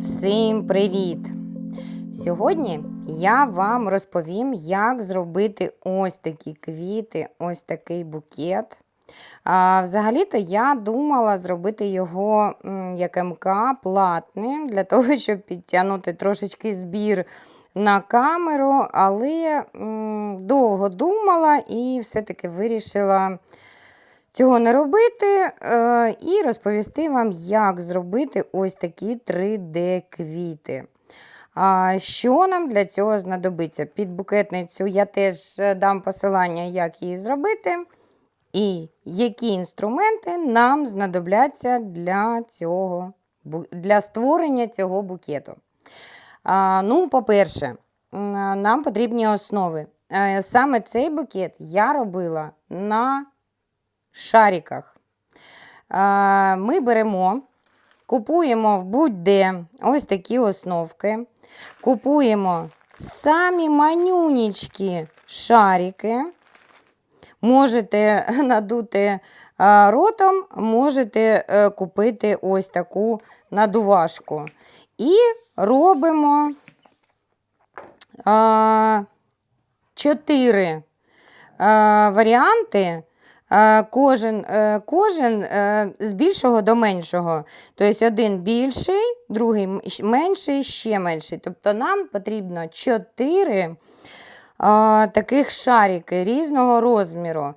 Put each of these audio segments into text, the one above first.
Всім привіт! Сьогодні я вам розповім, як зробити ось такі квіти, ось такий букет. Взагалі-то я думала зробити його як МК платним, для того, щоб підтягнути трошечки збір на камеру, але довго думала і все-таки вирішила цього не робити е, і розповісти вам, як зробити ось такі 3D-квіти. А, Що нам для цього знадобиться? Під букетницю я теж е, дам посилання, як її зробити, і які інструменти нам знадобляться для, цього, для створення цього букету. Ну, по-перше, нам потрібні основи. Е, Саме цей букет я робила на шариках. Ми беремо, купуємо в будь-де ось такі основки, купуємо самі манюнічкі шарики. Можете надути ротом, можете е, купити ось таку надувашку. І робимо чотири варіанти. А, Кожен, е, кожен е, з більшого до меншого. Тобто один більший, другий менший, ще менший. Тобто нам потрібно 4 таких шарики різного розміру.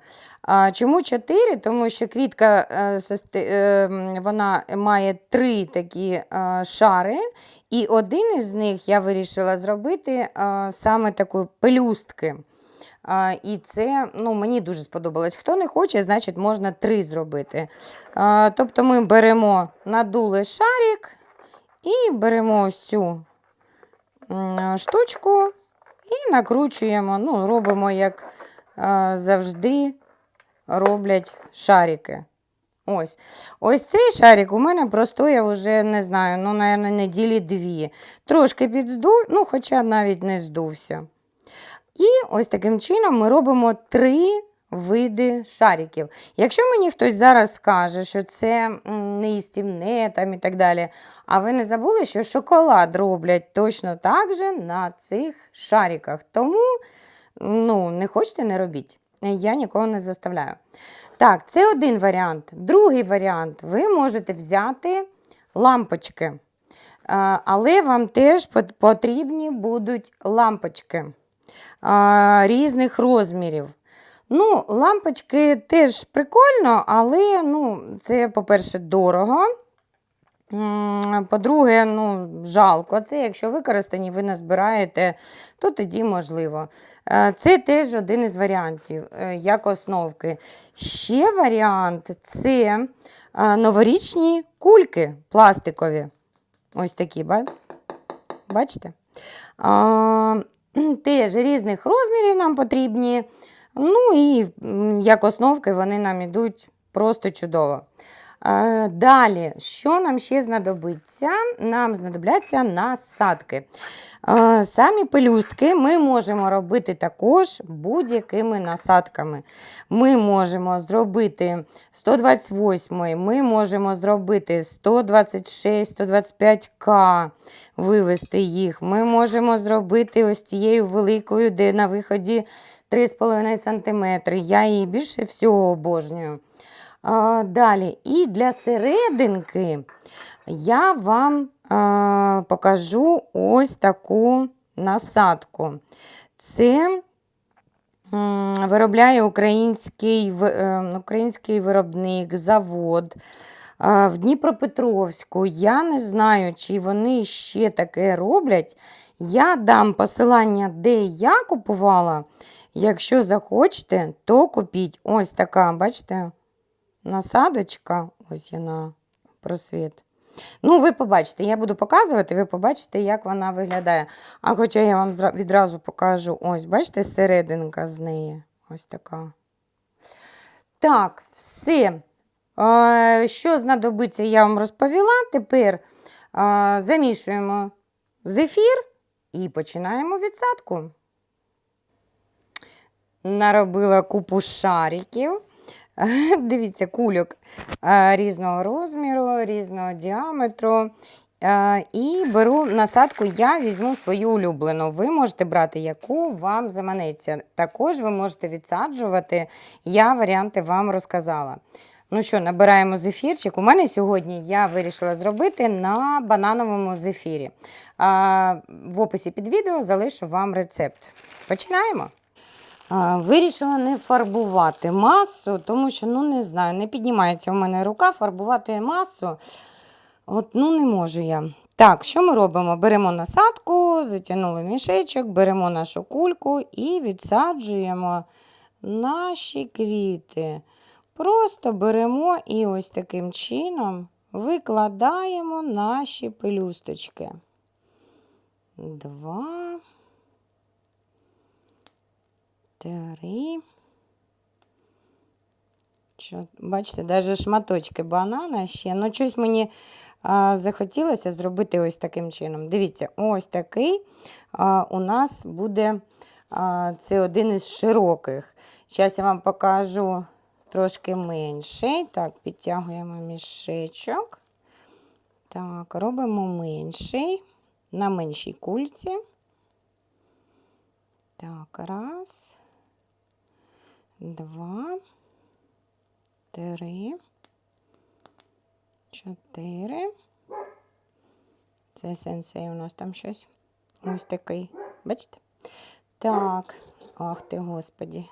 Чому 4? Тому що квітка е, е, вона має три такі е, шари, і один із них я вирішила зробити е, саме такої пелюстки. І це ну, мені дуже сподобалось. Хто не хоче, значить можна три зробити. Тобто ми беремо надулий шарик і беремо ось цю штучку і накручуємо, ну, робимо, як завжди роблять шарики. Ось. Ось цей шарик у мене простояв уже, не знаю, ну, напевно, неділі дві. Трошки підздув, ну, хоча навіть не здувся. І ось таким чином ми робимо три види шариків. Якщо мені хтось зараз скаже, що це м, не їстівне там і так далі, а ви не забули, що шоколад роблять точно так же на цих шариках. Тому ну, не хочете, не робіть. Я нікого не заставляю. Так, це один варіант. Другий варіант ви можете взяти лампочки. Але вам теж потрібні будуть лампочки різних розмірів. Ну, лампочки теж прикольно, але ну, це, по-перше, дорого. По-друге, ну, жалко. Це якщо використані, ви назбираєте, то тоді можливо. Е, Це теж один із варіантів, е, як основки. Ще варіант це е, новорічні кульки пластикові. Ось такі, бачите? Теж різних розмірів нам потрібні. Ну і як основки вони нам ідуть просто чудово. Е, Далі, що нам ще знадобиться? Нам знадобляться насадки. Е, Самі пелюстки ми можемо робити також будь-якими насадками. Ми можемо зробити 128, ми можемо зробити 126, 125К, вивести їх. Ми можемо зробити ось цією великою, де на виході 3,5 см. Я її більше всього обожнюю. А, далі, і для серединки я вам а, покажу ось таку насадку. Це виробляє український, е, український виробник, завод. В Дніпропетровську. Я не знаю, чи вони ще таке роблять. Я дам посилання, де я купувала. Якщо захочете, то купіть. Ось така, бачите? Насадочка, ось я на просвіт. Ну, ви побачите, я буду показувати, ви побачите, як вона виглядає. А хоча я вам відразу покажу, ось, бачите, серединка з неї. Ось така. Так, все. Що знадобиться, я вам розповіла. Тепер замішуємо зефір і починаємо відсадку. Наробила купу шариків. Дивіться, кульок е, різного розміру, різного діаметру. Е, і беру насадку, я візьму свою улюблену. Ви можете брати, яку вам заманеться. Також ви можете відсаджувати. Я варіанти вам розказала. Ну що, набираємо зефірчик. У мене сьогодні я вирішила зробити на банановому зефірі. В описі під відео залишу вам рецепт. Починаємо. Вирішила не фарбувати масу, тому що, ну не знаю, не піднімається у мене рука фарбувати масу. От, ну не можу я. Так, що ми робимо? Беремо насадку, затягнули мішечок, беремо нашу кульку і відсаджуємо наші квіти. Просто беремо і ось таким чином викладаємо наші пелюсточки. Два. Три. Що, бачите, навіть шматочки банана ще. Ну, щось мені а, захотілося зробити ось таким чином. Дивіться, ось такий а, у нас буде а, це один із широких. Зараз я вам покажу трошки менший. Так, підтягуємо мішечок. Так, робимо менший на меншій кульці. Так, раз, два, три, чотири. Це сенсей у нас там щось. Ось такий. Бачите? Так, ах ти, господі.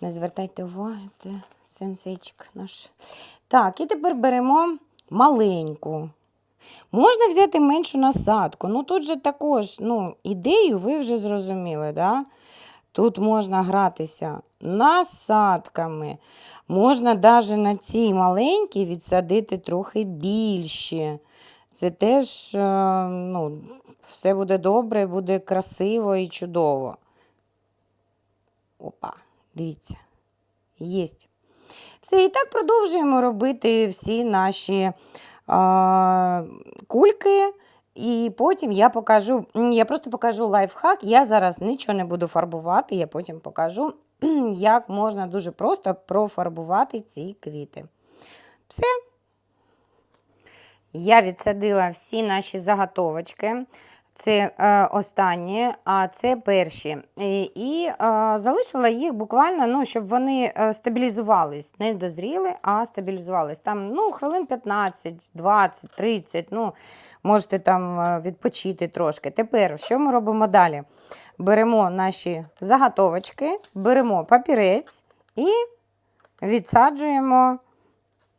Не звертайте уваги, це сенсейчик наш. Так, і тепер беремо маленьку. Можна взяти меншу насадку. Ну тут же також ну, ідею ви вже зрозуміли. Да? Тут можна гратися насадками. Можна навіть на цій маленькій відсадити трохи більше. Це теж е, ну, все буде добре, буде красиво і чудово. Опа, дивіться. Єсть. Все, і так продовжуємо робити всі наші а, кульки. І потім я покажу, я просто покажу лайфхак. Я зараз нічого не буду фарбувати, я потім покажу, як можна дуже просто профарбувати ці квіти. Все. Я відсадила всі наші заготовочки. Це е, останні, а це перші. І, і е, залишила їх буквально, ну, щоб вони е, стабілізувались. Не дозріли, а стабілізувались. Там ну, хвилин 15, 20, 30. Ну, можете там відпочити трошки. Тепер, що ми робимо далі? Беремо наші заготовочки, беремо папірець і відсаджуємо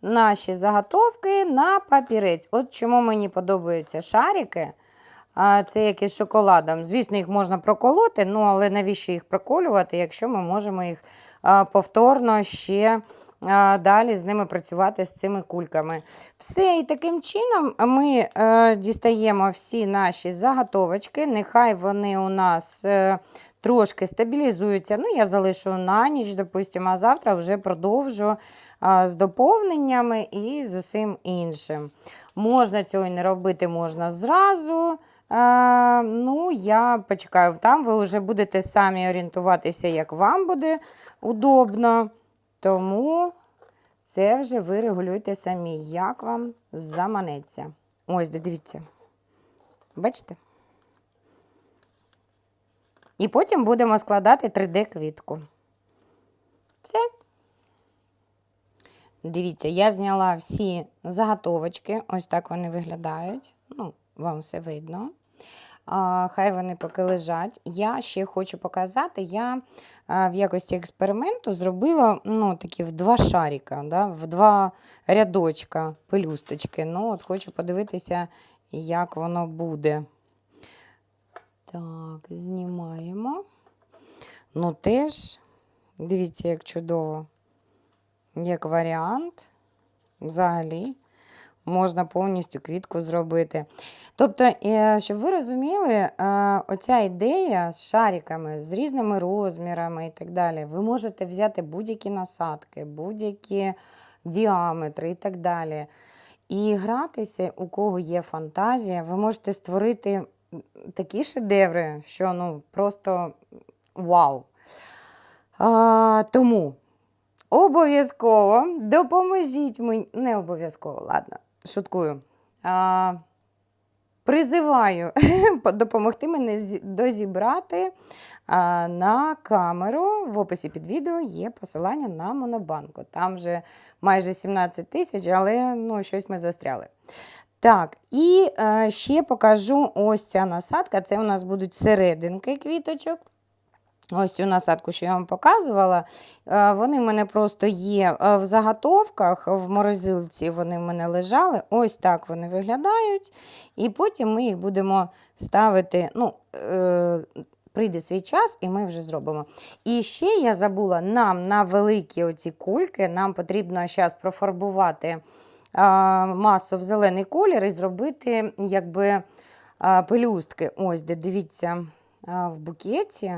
наші заготовки на папірець. От чому мені подобаються шарики. Це як із шоколадом. Звісно, їх можна проколоти, ну але навіщо їх проколювати, якщо ми можемо їх повторно ще далі з ними працювати з цими кульками. Все, і таким чином ми е, дістаємо всі наші заготовочки. Нехай вони у нас е, трошки стабілізуються. Ну, я залишу на ніч, допустимо, а завтра вже продовжу а, з доповненнями і з усім іншим. Можна цього не робити, можна зразу. Е, ну, я почекаю там, ви вже будете самі орієнтуватися, як вам буде удобно. Тому це вже ви регулюєте самі, як вам заманеться. Ось, дивіться. Бачите? І потім будемо складати 3D-квітку. Все. Дивіться, я зняла всі заготовочки. Ось так вони виглядають. Ну, вам все видно. Хай вони поки лежать. Я ще хочу показати, я в якості експерименту зробила ну, такі в два шарика, да, в два рядочка пелюсточки. Ну, от Хочу подивитися, як воно буде. Так, знімаємо. Ну, теж, дивіться, як чудово. Як варіант, взагалі можна повністю квітку зробити. Тобто, е, щоб ви розуміли, е, оця ідея з шариками, з різними розмірами і так далі, ви можете взяти будь-які насадки, будь-які діаметри і так далі. І гратися, у кого є фантазія, ви можете створити такі шедеври, що ну просто вау. А, Тому обов'язково допоможіть мені. Не обов'язково, ладно, шуткую. А, призиваю допомогти мене дозібрати а, на камеру. В описі під відео є посилання на монобанку. Там вже майже 17 тисяч, але ну, щось ми застряли. Так, і е, ще покажу ось ця насадка. Це у нас будуть серединки квіточок. Ось цю насадку, що я вам показувала. Е, Вони в мене просто є е, в заготовках, в морозилці вони в мене лежали. Ось так вони виглядають. І потім ми їх будемо ставити. ну, е, Прийде свій час, і ми вже зробимо. І ще я забула, нам на великі оці кульки нам потрібно зараз профарбувати масу в зелений колір і зробити якби пелюстки. Ось, де дивіться в букеті.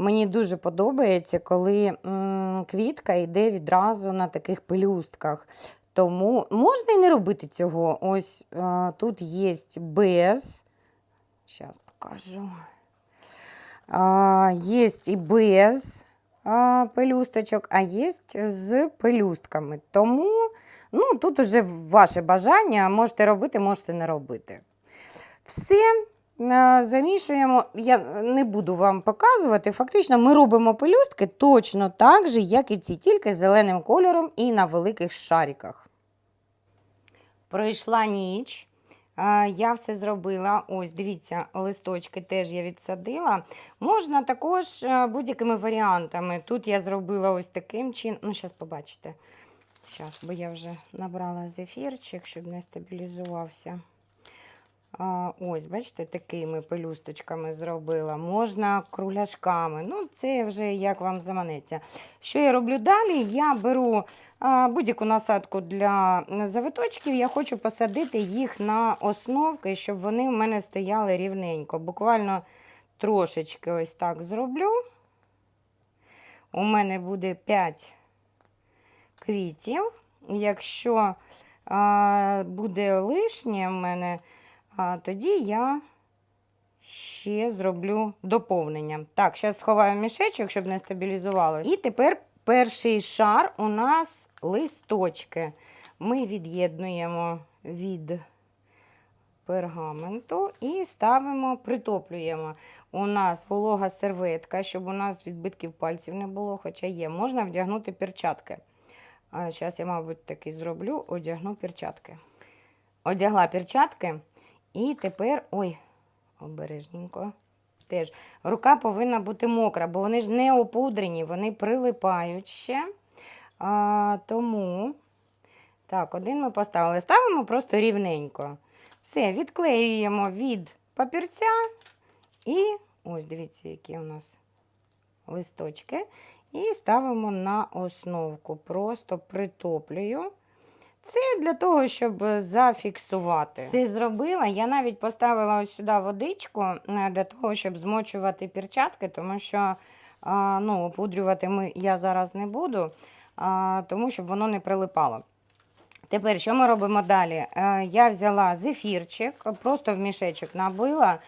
Мені дуже подобається, коли квітка йде відразу на таких пелюстках. Тому можна і не робити цього. Ось а, тут є без. Зараз покажу. Є і без пелюсточок, а є з пелюстками. Тому ну, тут уже ваше бажання, можете робити, можете не робити. Все. Е, Замішуємо, я не буду вам показувати. Фактично, ми робимо пелюстки точно так же, як і ці, тільки зеленим кольором і на великих шариках. Пройшла ніч. Я все зробила. Ось, дивіться, листочки теж я відсадила. Можна також е, будь-якими варіантами. Тут я зробила ось таким чином. Ну, зараз побачите. Зараз, бо я вже набрала зефірчик, щоб не стабілізувався. Ось, бачите, такими пелюсточками зробила. Можна кругляшками. Ну, це вже як вам заманеться. Що я роблю далі? Я беру будь-яку насадку для завиточків. Я хочу посадити їх на основки, щоб вони в мене стояли рівненько. Буквально трошечки ось так зроблю. У мене буде 5 квітів. Якщо буде лишнє в мене, а, тоді я ще зроблю доповнення. Так, зараз сховаю мішечок, щоб не стабілізувалось. І тепер перший шар у нас листочки. Ми від'єднуємо від пергаменту і ставимо, притоплюємо. У нас волога серветка, щоб у нас відбитків пальців не було, хоча є. Можна вдягнути перчатки. Зараз я, мабуть, таки зроблю, одягну перчатки. Одягла перчатки. І тепер, ой, обережненько. Теж рука повинна бути мокра, бо вони ж не опудрені, вони прилипають ще. А, тому, так, один ми поставили. Ставимо просто рівненько. Все, відклеюємо від папірця. І ось, дивіться, які у нас листочки. І ставимо на основку. Просто притоплюю. Це для того, щоб зафіксувати. Все зробила. Я навіть поставила ось сюди водичку е, для того, щоб змочувати перчатки, тому що ну, опудрювати ми, я зараз не буду, тому щоб воно не прилипало. Тепер, що ми робимо далі? Е, Я взяла зефірчик, просто в мішечок набила,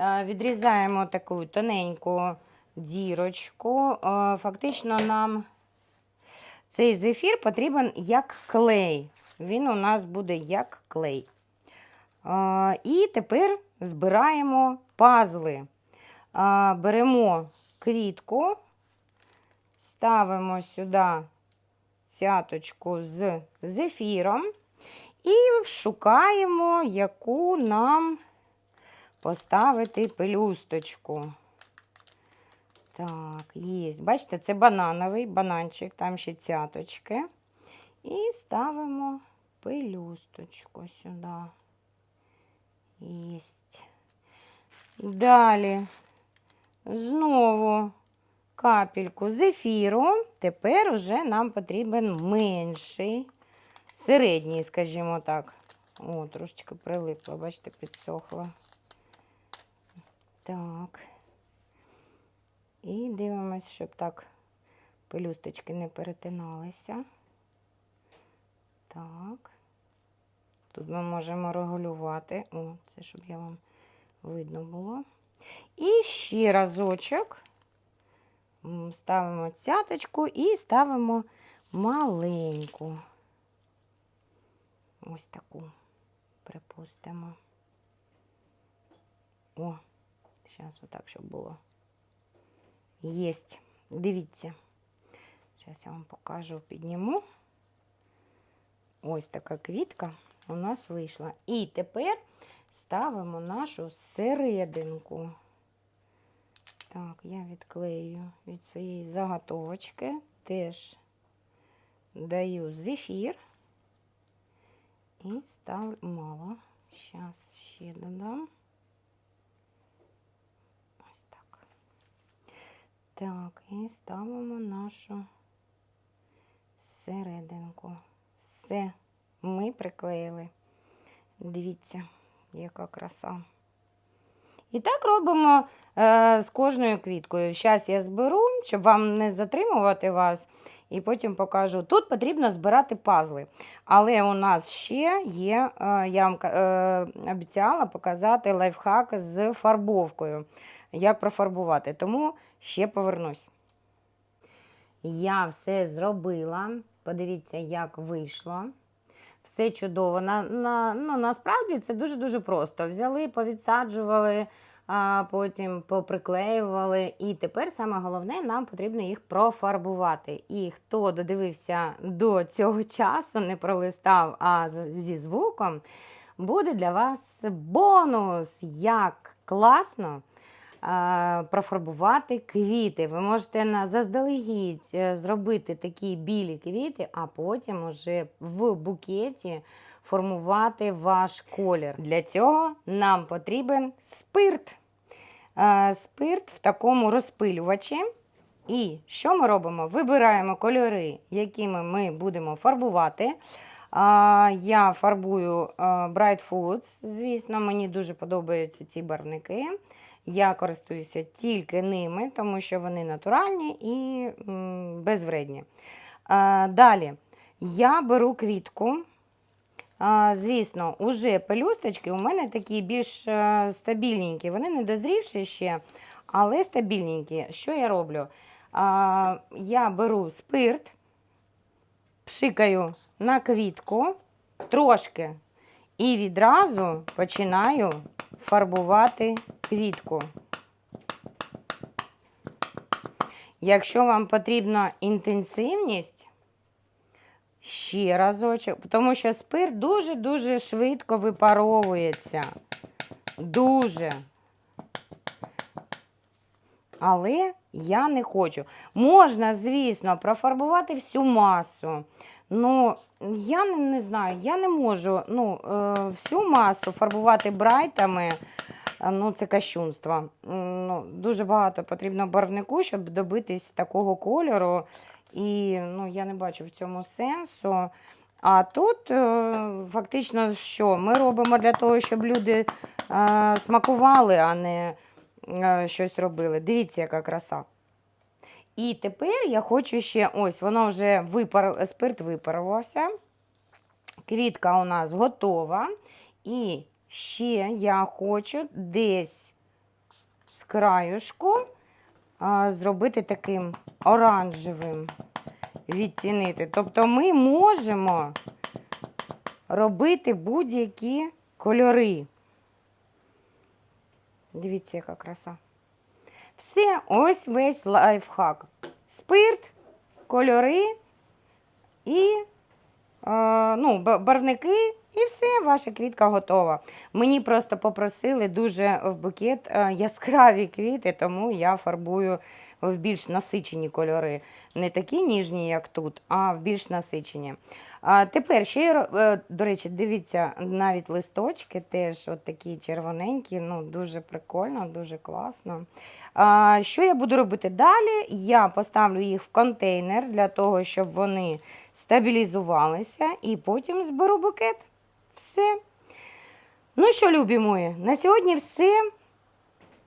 Е, відрізаємо таку тоненьку дірочку. Фактично нам цей зефір потрібен як клей. Він у нас буде як клей. А, і тепер збираємо пазли. А, беремо квітку, ставимо сюди цяточку з зефіром і шукаємо, яку нам поставити пелюсточку. Так, є. Бачите, це банановий бананчик, там ще цяточки. І ставимо пелюсточку сюди. Єсть. Далі знову капельку зефіру. Тепер уже нам потрібен менший, середній, скажімо так. О, трошечки прилипло, бачите, підсохло. Так. І дивимось, щоб так пелюсточки не перетиналися. Так. Тут ми можемо регулювати. О, це щоб я вам видно було. І ще разочок ставимо цяточку і ставимо маленьку. Ось таку припустимо. О, зараз отак, щоб було. Єсть. Дивіться. Зараз я вам покажу, підніму. Ось така квітка у нас вийшла. І тепер ставимо нашу серединку. Так, я відклею від своєї заготовочки. Теж даю зефір. І ставлю мало. Зараз ще додам. Ось так. Так, і ставимо нашу серединку. Все, ми приклеїли. Дивіться, яка краса. І так робимо е, з кожною квіткою. Зараз я зберу, щоб вам не затримувати вас, і потім покажу. Тут потрібно збирати пазли. Але у нас ще є, е, я вам е, обіцяла показати лайфхак з фарбовкою, як профарбувати. Тому ще повернусь. Я все зробила. Подивіться, як вийшло. Все чудово. На, на, ну, насправді це дуже-дуже просто. Взяли, повідсаджували, потім поприклеювали. І тепер саме головне, нам потрібно їх профарбувати. І хто додивився до цього часу, не пролистав, а зі звуком, буде для вас бонус. Як класно! профарбувати квіти. Ви можете на заздалегідь е, зробити такі білі квіти, а потім уже в букеті формувати ваш колір. Для цього нам потрібен спирт. Е, Спирт в такому розпилювачі. І що ми робимо? Вибираємо кольори, якими ми будемо фарбувати. Я фарбую е, Bright Foods, звісно, мені дуже подобаються ці барвники. Я користуюся тільки ними, тому що вони натуральні і безвредні. Далі я беру квітку. Звісно, уже пелюсточки у мене такі більш е, стабільненькі. Вони не дозрівші ще, але стабільненькі. Що я роблю? Я беру спирт, пшикаю на квітку трошки і відразу починаю фарбувати квітку. Якщо вам потрібна інтенсивність, ще разочок, тому що спирт дуже-дуже швидко випаровується. Дуже. Але я не хочу. Можна, звісно, профарбувати всю масу. Ну, я не, не знаю, я не можу ну, е, всю масу фарбувати брайтами. Е, Ну, це кощунство. Ну, дуже багато потрібно барвнику, щоб добитись такого кольору. І ну, я не бачу в цьому сенсу. А тут е, фактично що? Ми робимо для того, щоб люди е, смакували, а не е, щось робили. Дивіться, яка краса. І тепер я хочу ще, ось, воно вже випар... спирт випарувався. Квітка у нас готова. І ще я хочу десь з краюшку зробити таким оранжевим, відтінити. Тобто ми можемо робити будь-які кольори. Дивіться, яка краса. Все, ось весь лайфхак. Спирт, кольори і е, ну, барвники, і все, ваша квітка готова. Мені просто попросили дуже в букет е, яскраві квіти, тому я фарбую в більш насичені кольори. Не такі ніжні, як тут, а в більш насичені. А тепер ще, е, до речі, дивіться, навіть листочки теж от такі червоненькі, ну, дуже прикольно, дуже класно. А, що я буду робити далі? Я поставлю їх в контейнер для того, щоб вони стабілізувалися, і потім зберу букет. Все. Ну що, любі мої, на сьогодні все.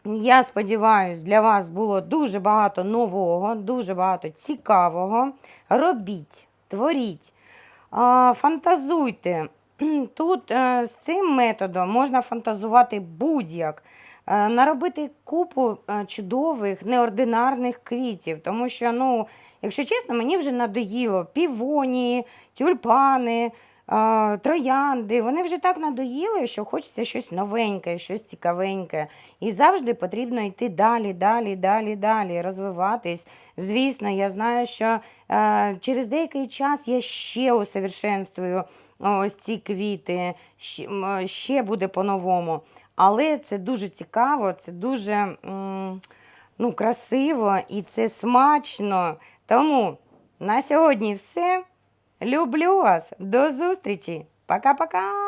Я сподіваюся, для вас було дуже багато нового, дуже багато цікавого. Робіть, творіть, фантазуйте. Тут е, з цим методом можна фантазувати будь-як, наробити купу е, чудових, неординарних квітів. Тому що, ну, якщо чесно, мені вже надоїло півонії, тюльпани, троянди, вони вже так надоїли, що хочеться щось новеньке, щось цікавеньке. І завжди потрібно йти далі, далі, далі, далі, розвиватись. Звісно, я знаю, що е, через деякий час я ще усовершенствую ось ці квіти, ще буде по-новому. Але це дуже цікаво, це дуже ну, красиво і це смачно. Тому на сьогодні все. Люблю вас. До зустрічі. Пока-пока.